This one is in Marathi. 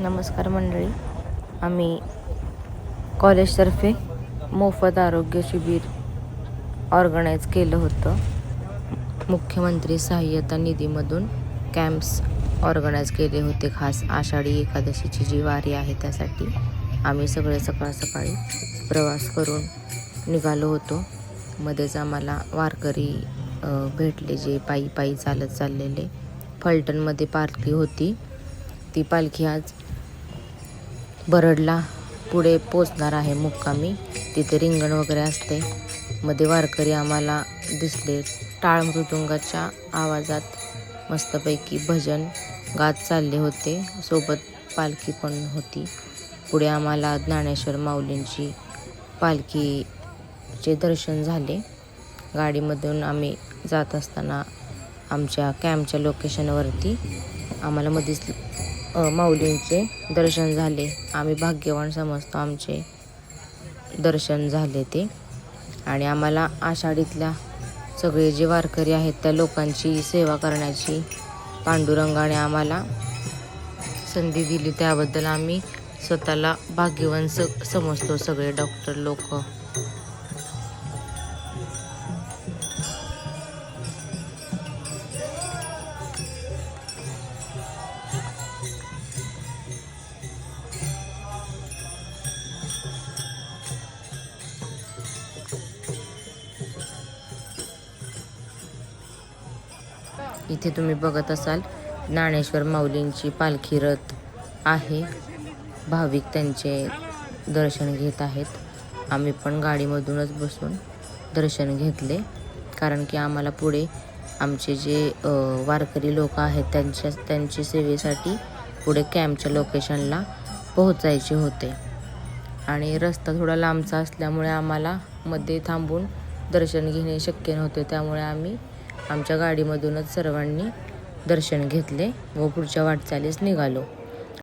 नमस्कार मंडळी. आम्ही कॉलेजतर्फे मोफत आरोग्य शिबिर ऑर्गनाईज केलं होतं. मुख्यमंत्री सहाय्यता निधीमधून कॅम्प्स ऑर्गनाईज केले होते. खास आषाढी एकादशीची जी वारी आहे त्यासाठी आम्ही सगळे सकाळ सकाळी प्रवास करून निघालो होतो. मध्येच आम्हाला वारकरी भेटले जे पायी पायी चालत चाललेले. फलटणमध्ये पालखी होती. ती पालखी आज बरडला. पुढे पोचणार आहे मुक्कामी. तिथे रिंगण वगैरे असते. मध्ये वारकरी आम्हाला दिसले. टाळ मृदुंगाच्या आवाजात मस्तपैकी भजन गात चालले होते. सोबत पालखी पण होती. पुढे आम्हाला ज्ञानेश्वर माऊलींची पालखीचे दर्शन झाले. गाडीमधून आम्ही जात असताना आमच्या कॅम्पच्या लोकेशनवरती आम्हाला मध्येच माऊलींचे दर्शन झाले. आम्ही भाग्यवान समजतो आमचे दर्शन झाले ते. आणि आम्हाला आषाढीतल्या सगळे जे वारकरी आहेत त्या लोकांची सेवा करण्याची पांडुरंगाने आम्हाला संधी दिली. त्याबद्दल आम्ही स्वतःला भाग्यवान स समजतो सगळे डॉक्टर लोक. इथे तुम्ही बघत असाल ज्ञानेश्वर माऊलींची पालखी रथ आहे. भाविक त्यांचे दर्शन घेत आहेत. आम्ही पण गाडीमधूनच बसून दर्शन घेतले. कारण की आम्हाला पुढे आमचे जे वारकरी लोक आहेत त्यांच्या त्यांची सेवेसाठी पुढे कॅम्पच्या लोकेशनला पोहोचायचे होते. आणि रस्ता थोडा लांबचा असल्यामुळे आम्हाला मध्ये थांबून दर्शन घेणे शक्य नव्हते. त्यामुळे आम्ही आमच्या गाडीमधूनच सर्वांनी दर्शन घेतले व पुढच्या वाटचालीस निघालो.